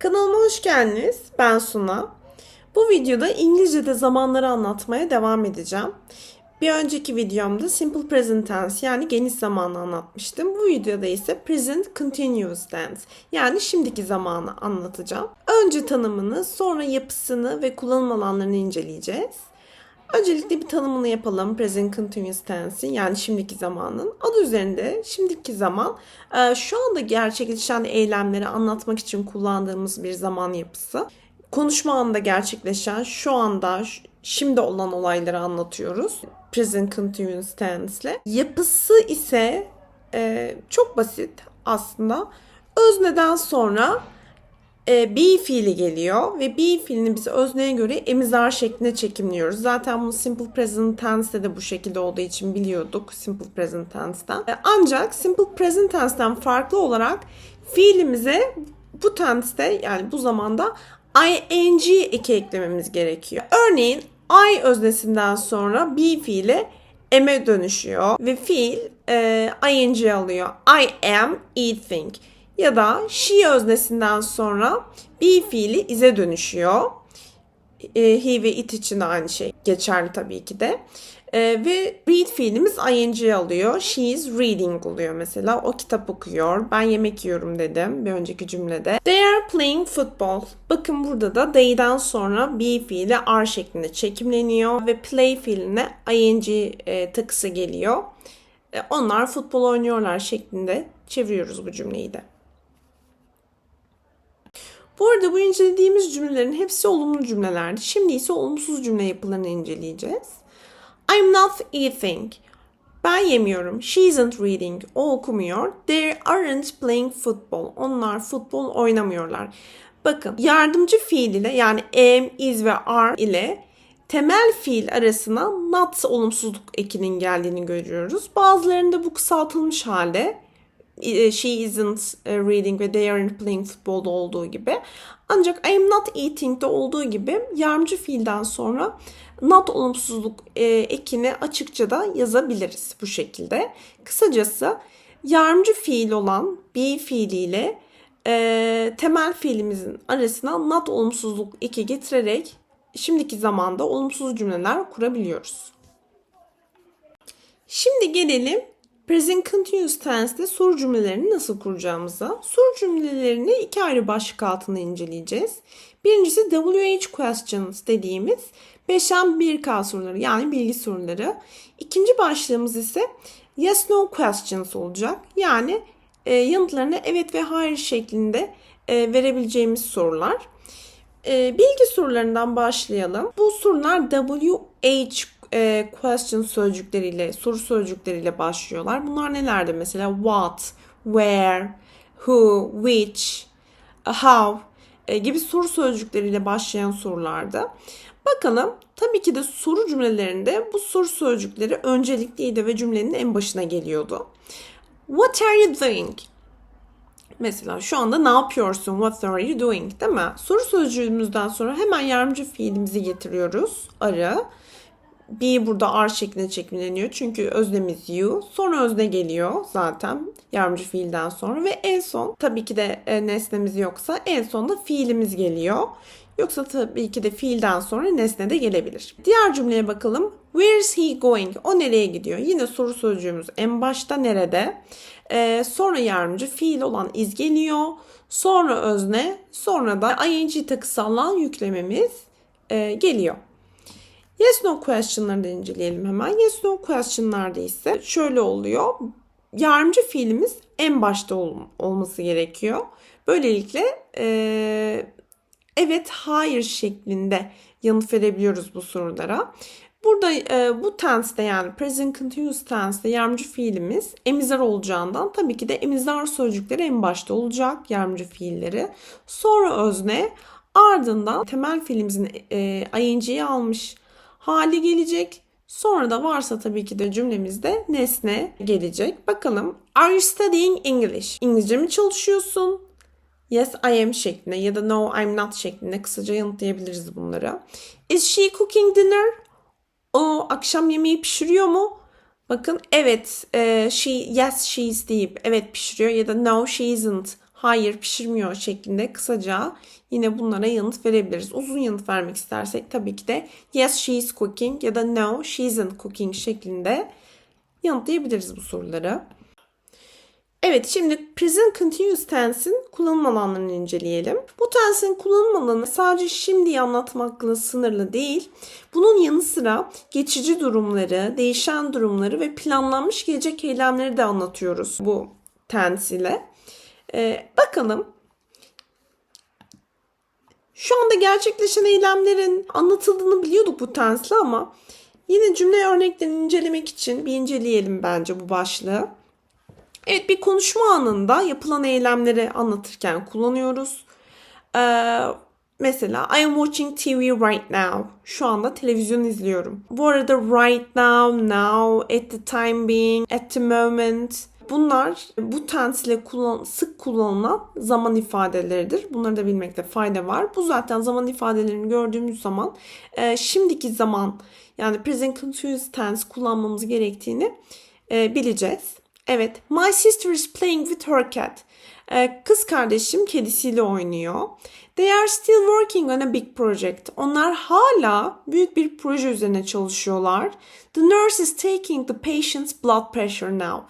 Kanalıma hoş geldiniz. Ben Suna. Bu videoda İngilizce'de zamanları anlatmaya devam edeceğim. Bir önceki videomda Simple Present Tense yani geniş zamanı anlatmıştım. Bu videoda ise Present Continuous Tense yani şimdiki zamanı anlatacağım. Önce tanımını, sonra yapısını ve kullanım alanlarını inceleyeceğiz. Öncelikle bir tanımını yapalım. Present Continuous Tense'in yani şimdiki zamanın. Adı üzerinde şimdiki zaman e, şu anda gerçekleşen eylemleri anlatmak için kullandığımız bir zaman yapısı. Konuşma anında gerçekleşen şu anda şimdi olan olayları anlatıyoruz. Present Continuous Tense ile. Yapısı ise e, çok basit aslında. Özneden sonra e, be fiili geliyor ve be fiilini biz özneye göre emizar şeklinde çekimliyoruz. Zaten bunu simple present tense'de de bu şekilde olduğu için biliyorduk simple present tense'ten. E, ancak simple present tense'ten farklı olarak fiilimize bu tense'de yani bu zamanda ing eki eklememiz gerekiyor. Örneğin I öznesinden sonra be fiili em'e dönüşüyor ve fiil e, ing alıyor. I am eating. Ya da she öznesinden sonra be fiili is'e dönüşüyor. E, he ve it için aynı şey geçerli tabii ki de. E, ve read fiilimiz ing alıyor. She is reading oluyor mesela. O kitap okuyor. Ben yemek yiyorum dedim bir önceki cümlede. They are playing football. Bakın burada da they'den sonra be fiili are şeklinde çekimleniyor ve play fiiline ing e, takısı geliyor. E, onlar futbol oynuyorlar şeklinde çeviriyoruz bu cümleyi de. Bu arada bu incelediğimiz cümlelerin hepsi olumlu cümlelerdi. Şimdi ise olumsuz cümle yapılarını inceleyeceğiz. I'm not eating. Ben yemiyorum. She isn't reading. O okumuyor. They aren't playing football. Onlar futbol oynamıyorlar. Bakın yardımcı fiil ile yani am, is ve are ile temel fiil arasına not olumsuzluk ekinin geldiğini görüyoruz. Bazılarında bu kısaltılmış halde she isn't e, reading ve they aren't playing futbolda olduğu gibi. Ancak I am not eating'de olduğu gibi yardımcı fiilden sonra not olumsuzluk e, ekini açıkça da yazabiliriz bu şekilde. Kısacası yardımcı fiil olan be fiiliyle e, temel fiilimizin arasına not olumsuzluk eki getirerek şimdiki zamanda olumsuz cümleler kurabiliyoruz. Şimdi gelelim Present Continuous Tense'de soru cümlelerini nasıl kuracağımıza. Soru cümlelerini iki ayrı başlık altında inceleyeceğiz. Birincisi WH questions dediğimiz 5'en 1K soruları yani bilgi soruları. İkinci başlığımız ise yes no questions olacak. Yani e, yanıtlarını evet ve hayır şeklinde e, verebileceğimiz sorular. E, bilgi sorularından başlayalım. Bu sorular WH e, question sözcükleriyle, soru sözcükleriyle başlıyorlar. Bunlar nelerdi mesela? What, where, who, which, how e, gibi soru sözcükleriyle başlayan sorularda. Bakalım tabii ki de soru cümlelerinde bu soru sözcükleri öncelikliydi ve cümlenin en başına geliyordu. What are you doing? Mesela şu anda ne yapıyorsun? What are you doing? Değil mi? Soru sözcüğümüzden sonra hemen yardımcı fiilimizi getiriyoruz. Arı. Be burada are şeklinde çekimleniyor. Çünkü öznemiz you. Sonra özne geliyor zaten yardımcı fiilden sonra. Ve en son tabii ki de e, nesnemiz yoksa en sonda fiilimiz geliyor. Yoksa tabii ki de fiilden sonra nesne de gelebilir. Diğer cümleye bakalım. Where is he going? O nereye gidiyor? Yine soru sözcüğümüz en başta nerede? Ee, sonra yardımcı fiil olan is geliyor. Sonra özne. Sonra da ing takısı alan yüklememiz e, geliyor. Yes no question'ları da inceleyelim hemen. Yes no question'larda ise şöyle oluyor. Yardımcı fiilimiz en başta ol- olması gerekiyor. Böylelikle e, evet hayır şeklinde yanıt verebiliyoruz bu sorulara. Burada e, bu tense'de yani present continuous tense'de yardımcı fiilimiz emizar olacağından tabii ki de emizar sözcükleri en başta olacak yardımcı fiilleri. Sonra özne ardından temel fiilimizin e, ing'yi almış hali gelecek. Sonra da varsa tabii ki de cümlemizde nesne gelecek. Bakalım. Are you studying English? İngilizce mi çalışıyorsun? Yes I am şeklinde ya da no I'm not şeklinde kısaca yanıtlayabiliriz bunları. Is she cooking dinner? O akşam yemeği pişiriyor mu? Bakın evet e, she yes she is deyip evet pişiriyor ya da no she isn't hayır pişirmiyor şeklinde kısaca yine bunlara yanıt verebiliriz. Uzun yanıt vermek istersek tabii ki de yes she is cooking ya da no she isn't cooking şeklinde yanıtlayabiliriz bu soruları. Evet şimdi present continuous tense'in kullanım alanlarını inceleyelim. Bu tense'in kullanım alanı sadece şimdiyi anlatmakla sınırlı değil. Bunun yanı sıra geçici durumları, değişen durumları ve planlanmış gelecek eylemleri de anlatıyoruz bu tense ile. Ee, bakalım şu anda gerçekleşen eylemlerin anlatıldığını biliyorduk bu tense'le ama yine cümle örneklerini incelemek için bir inceleyelim bence bu başlığı. Evet bir konuşma anında yapılan eylemleri anlatırken kullanıyoruz. Ee, mesela I am watching TV right now. Şu anda televizyon izliyorum. Bu arada right now, now, at the time being, at the moment. Bunlar bu tense ile kullan, sık kullanılan zaman ifadeleridir. Bunları da bilmekte fayda var. Bu zaten zaman ifadelerini gördüğümüz zaman e, şimdiki zaman yani present continuous tense kullanmamız gerektiğini e, bileceğiz. Evet, my sister is playing with her cat. Ee, kız kardeşim kedisiyle oynuyor. They are still working on a big project. Onlar hala büyük bir proje üzerine çalışıyorlar. The nurse is taking the patient's blood pressure now.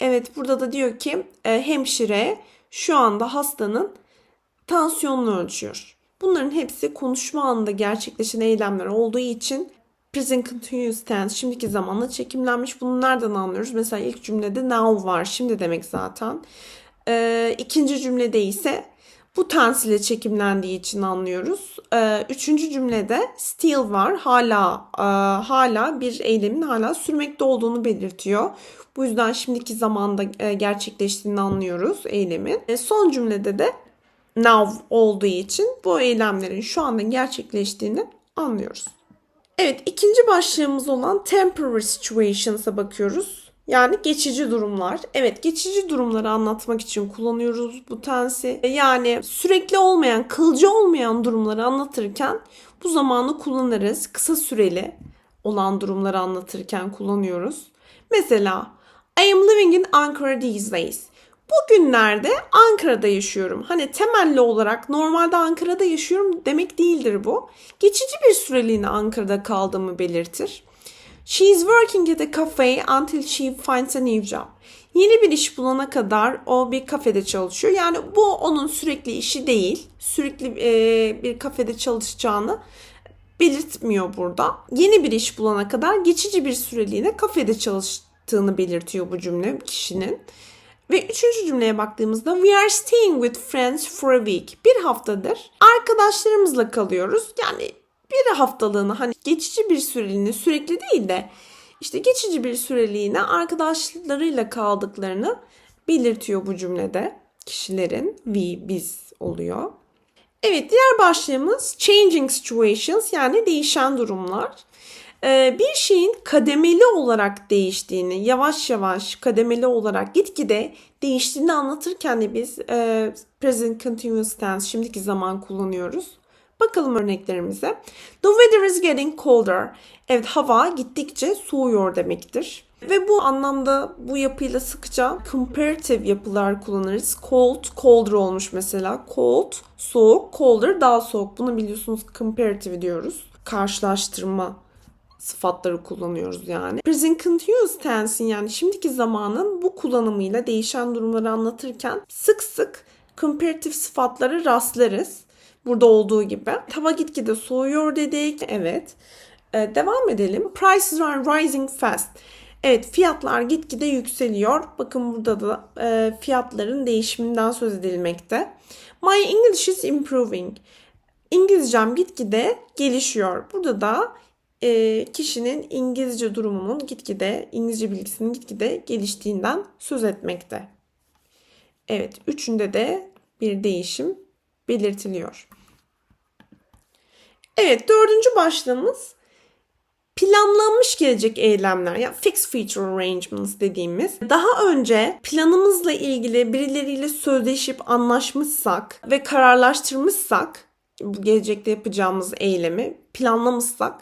Evet, burada da diyor ki e, hemşire şu anda hastanın tansiyonunu ölçüyor. Bunların hepsi konuşma anında gerçekleşen eylemler olduğu için present continuous tense şimdiki zamanla çekimlenmiş. Bunu nereden anlıyoruz? Mesela ilk cümlede now var. Şimdi demek zaten. Ee, ikinci cümlede ise bu tense ile çekimlendiği için anlıyoruz. Ee, üçüncü cümlede still var. Hala e, hala bir eylemin hala sürmekte olduğunu belirtiyor. Bu yüzden şimdiki zamanda e, gerçekleştiğini anlıyoruz eylemin. E, son cümlede de now olduğu için bu eylemlerin şu anda gerçekleştiğini anlıyoruz. Evet ikinci başlığımız olan temporary situations'a bakıyoruz. Yani geçici durumlar. Evet geçici durumları anlatmak için kullanıyoruz bu tensi. Yani sürekli olmayan, kılcı olmayan durumları anlatırken bu zamanı kullanırız. Kısa süreli olan durumları anlatırken kullanıyoruz. Mesela I am living in Ankara these days. Bugünlerde Ankara'da yaşıyorum. Hani temelli olarak normalde Ankara'da yaşıyorum demek değildir bu. Geçici bir süreliğine Ankara'da kaldığımı belirtir. She is working at a cafe until she finds a new job. Yeni bir iş bulana kadar o bir kafede çalışıyor. Yani bu onun sürekli işi değil. Sürekli e, bir kafede çalışacağını belirtmiyor burada. Yeni bir iş bulana kadar geçici bir süreliğine kafede çalıştığını belirtiyor bu cümle kişinin. Ve üçüncü cümleye baktığımızda we are staying with friends for a week. Bir haftadır arkadaşlarımızla kalıyoruz. Yani bir haftalığına hani geçici bir süreliğine sürekli değil de işte geçici bir süreliğine arkadaşlarıyla kaldıklarını belirtiyor bu cümlede kişilerin we biz oluyor. Evet diğer başlığımız changing situations yani değişen durumlar. Ee, bir şeyin kademeli olarak değiştiğini, yavaş yavaş kademeli olarak gitgide değiştiğini anlatırken de biz e, present continuous tense şimdiki zaman kullanıyoruz. Bakalım örneklerimize. The weather is getting colder. Evet hava gittikçe soğuyor demektir. Ve bu anlamda bu yapıyla sıkça comparative yapılar kullanırız. Cold, colder olmuş mesela. Cold, soğuk, colder daha soğuk. Bunu biliyorsunuz comparative diyoruz. Karşılaştırma sıfatları kullanıyoruz yani. Present continuous tense'in yani şimdiki zamanın bu kullanımıyla değişen durumları anlatırken sık sık comparative sıfatları rastlarız. Burada olduğu gibi. Hava gitgide soğuyor dedik. Evet. Ee, devam edelim. Prices are rising fast. Evet fiyatlar gitgide yükseliyor. Bakın burada da e, fiyatların değişiminden söz edilmekte. My English is improving. İngilizcem gitgide gelişiyor. Burada da e, kişinin İngilizce durumunun gitgide, İngilizce bilgisinin gitgide geliştiğinden söz etmekte. Evet, üçünde de bir değişim belirtiliyor. Evet, dördüncü başlığımız planlanmış gelecek eylemler ya fixed feature arrangements dediğimiz daha önce planımızla ilgili birileriyle sözleşip anlaşmışsak ve kararlaştırmışsak bu gelecekte yapacağımız eylemi planlamışsak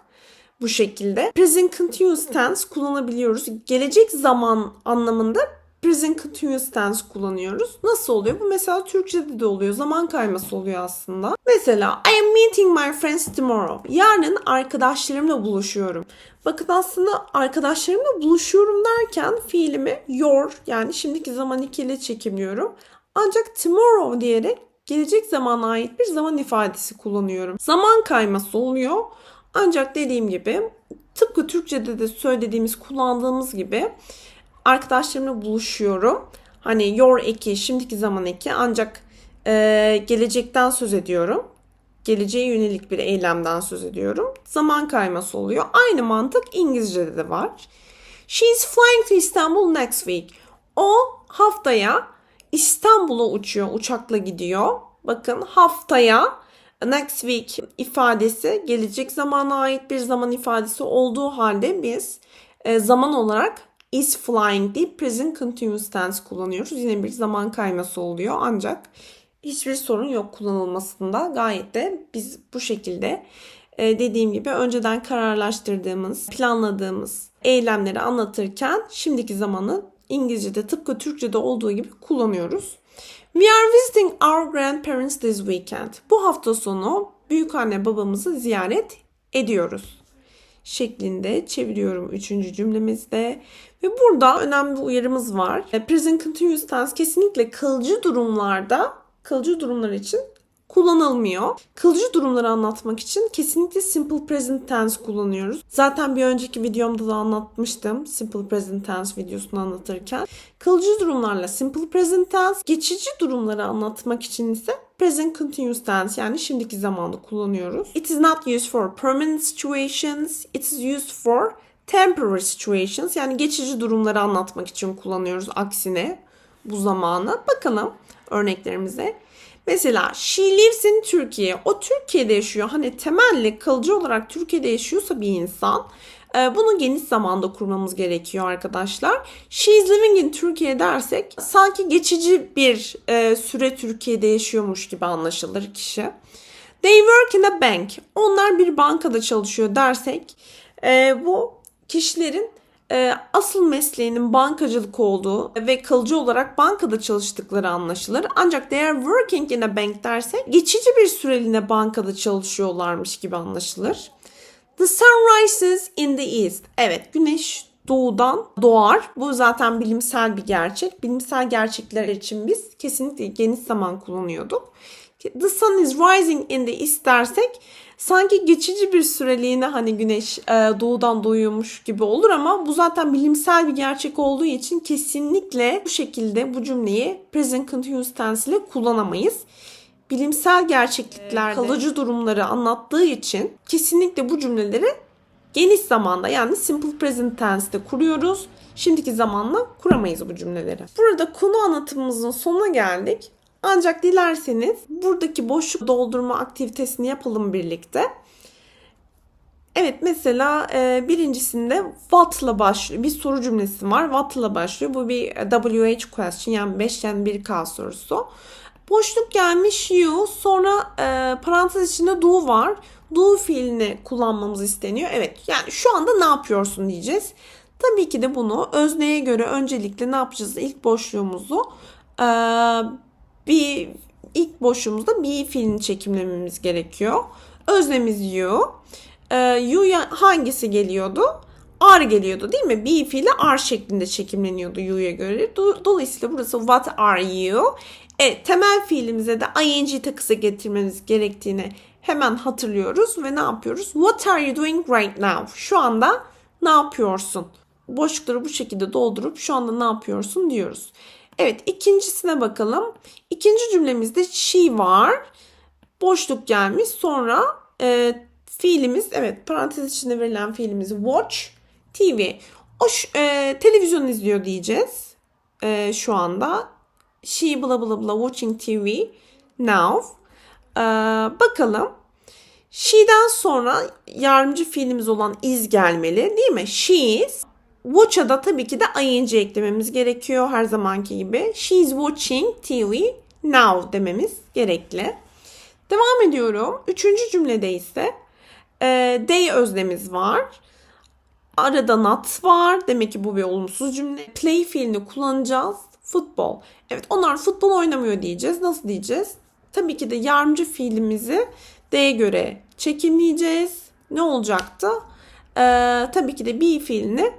bu şekilde present continuous tense kullanabiliyoruz. Gelecek zaman anlamında present continuous tense kullanıyoruz. Nasıl oluyor? Bu mesela Türkçe'de de oluyor. Zaman kayması oluyor aslında. Mesela I am meeting my friends tomorrow. Yarın arkadaşlarımla buluşuyorum. Bakın aslında arkadaşlarımla buluşuyorum derken fiilimi your yani şimdiki zaman ikiyle çekimliyorum. Ancak tomorrow diyerek gelecek zamana ait bir zaman ifadesi kullanıyorum. Zaman kayması oluyor. Ancak dediğim gibi tıpkı Türkçe'de de söylediğimiz kullandığımız gibi arkadaşlarımla buluşuyorum. Hani your eki şimdiki zaman eki ancak e, gelecekten söz ediyorum. Geleceğe yönelik bir eylemden söz ediyorum. Zaman kayması oluyor. Aynı mantık İngilizce'de de var. She's flying to Istanbul next week. O haftaya İstanbul'a uçuyor, uçakla gidiyor. Bakın haftaya next week ifadesi gelecek zamana ait bir zaman ifadesi olduğu halde biz e, zaman olarak is flying deyip present continuous tense kullanıyoruz. Yine bir zaman kayması oluyor ancak hiçbir sorun yok kullanılmasında. Gayet de biz bu şekilde e, dediğim gibi önceden kararlaştırdığımız, planladığımız eylemleri anlatırken şimdiki zamanı İngilizce'de tıpkı Türkçe'de olduğu gibi kullanıyoruz. We are visiting our grandparents this weekend. Bu hafta sonu büyük anne babamızı ziyaret ediyoruz şeklinde çeviriyorum üçüncü cümlemizde. Ve burada önemli bir uyarımız var. E, Present continuous tense kesinlikle kalıcı durumlarda, kalıcı durumlar için kullanılmıyor. Kalıcı durumları anlatmak için kesinlikle simple present tense kullanıyoruz. Zaten bir önceki videomda da anlatmıştım. Simple present tense videosunu anlatırken. Kalıcı durumlarla simple present tense, geçici durumları anlatmak için ise present continuous tense yani şimdiki zamanda kullanıyoruz. It is not used for permanent situations. It is used for temporary situations yani geçici durumları anlatmak için kullanıyoruz aksine bu zamanı. Bakalım örneklerimize. Mesela she lives in Türkiye. O Türkiye'de yaşıyor. Hani temelli kalıcı olarak Türkiye'de yaşıyorsa bir insan e, bunu geniş zamanda kurmamız gerekiyor arkadaşlar. She is living in Türkiye dersek sanki geçici bir e, süre Türkiye'de yaşıyormuş gibi anlaşılır kişi. They work in a bank. Onlar bir bankada çalışıyor dersek e, bu kişilerin asıl mesleğinin bankacılık olduğu ve kalıcı olarak bankada çalıştıkları anlaşılır. Ancak they are working in a bank derse geçici bir süreliğine bankada çalışıyorlarmış gibi anlaşılır. The sun rises in the east. Evet güneş doğudan doğar. Bu zaten bilimsel bir gerçek. Bilimsel gerçekler için biz kesinlikle geniş zaman kullanıyorduk. The sun is rising in the east dersek sanki geçici bir süreliğine hani güneş e, doğudan doğuyormuş gibi olur ama bu zaten bilimsel bir gerçek olduğu için kesinlikle bu şekilde bu cümleyi present continuous tense ile kullanamayız. Bilimsel gerçeklikler, kalıcı durumları anlattığı için kesinlikle bu cümleleri geniş zamanda yani simple present tense'te kuruyoruz. Şimdiki zamanla kuramayız bu cümleleri. Burada konu anlatımımızın sonuna geldik. Ancak dilerseniz buradaki boşluk doldurma aktivitesini yapalım birlikte. Evet mesela e, birincisinde what'la başlıyor. Bir soru cümlesi var. What'la başlıyor. Bu bir WH question yani 5'ten 1K sorusu. Boşluk gelmiş you sonra e, parantez içinde do var. Do fiilini kullanmamız isteniyor. Evet yani şu anda ne yapıyorsun diyeceğiz. Tabii ki de bunu özneye göre öncelikle ne yapacağız? İlk boşluğumuzu e, bir ilk boşluğumuzda bir fiilini çekimlememiz gerekiyor. Öznemiz you. E, you'ya hangisi geliyordu? Are geliyordu değil mi? Be fiili are şeklinde çekimleniyordu you'ya göre. Dolayısıyla burası what are you? Evet, temel fiilimize de ing takısı getirmemiz gerektiğini hemen hatırlıyoruz ve ne yapıyoruz? What are you doing right now? Şu anda ne yapıyorsun? Boşlukları bu şekilde doldurup şu anda ne yapıyorsun diyoruz. Evet ikincisine bakalım. İkinci cümlemizde she var. Boşluk gelmiş. Sonra e, fiilimiz evet parantez içinde verilen fiilimiz watch TV. O e, televizyon izliyor diyeceğiz. E, şu anda she bla bla bla watching TV now. Ee, bakalım. She'den sonra yardımcı fiilimiz olan is gelmeli değil mi? She is. Watch'a tabii ki de ing eklememiz gerekiyor her zamanki gibi. She is watching TV now dememiz gerekli. Devam ediyorum. Üçüncü cümlede ise e, they öznemiz var. Arada not var. Demek ki bu bir olumsuz cümle. Play fiilini kullanacağız. Futbol. Evet onlar futbol oynamıyor diyeceğiz. Nasıl diyeceğiz? Tabii ki de yardımcı fiilimizi D'ye göre çekimleyeceğiz. Ne olacaktı? Ee, tabii ki de be fiilini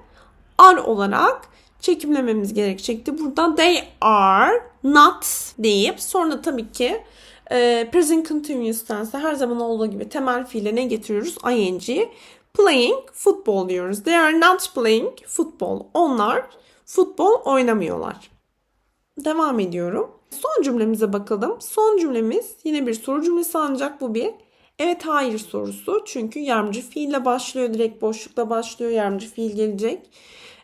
are olarak çekimlememiz gerekecekti. Buradan they are not deyip sonra tabii ki e, present continuous tense her zaman olduğu gibi temel fiile ne getiriyoruz? ing. Playing football diyoruz. They are not playing football. Onlar futbol oynamıyorlar. Devam ediyorum. Son cümlemize bakalım. Son cümlemiz yine bir soru cümlesi ancak bu bir evet hayır sorusu. Çünkü yardımcı fiille başlıyor. Direkt boşlukla başlıyor. Yardımcı fiil gelecek.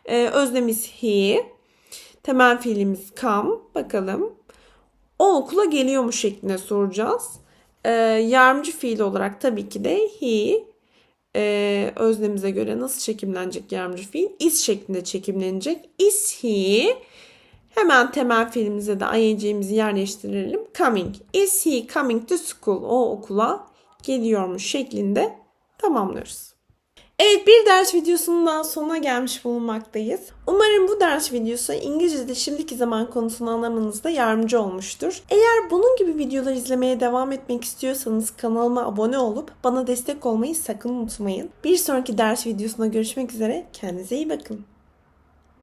Ee, özlemiz he. Temel fiilimiz come. Bakalım. O okula geliyor mu şeklinde soracağız. Ee, yardımcı fiil olarak tabii ki de he e, öznemize göre nasıl çekimlenecek yardımcı fiil? Is şeklinde çekimlenecek. Is he Hemen temel fiilimize de ing'imizi yerleştirelim. Coming. Is he coming to school? O okula geliyormuş şeklinde tamamlıyoruz. Evet bir ders videosunun daha sonuna gelmiş bulunmaktayız. Umarım bu ders videosu İngilizce'de şimdiki zaman konusunu anlamanızda yardımcı olmuştur. Eğer bunun gibi videolar izlemeye devam etmek istiyorsanız kanalıma abone olup bana destek olmayı sakın unutmayın. Bir sonraki ders videosunda görüşmek üzere. Kendinize iyi bakın.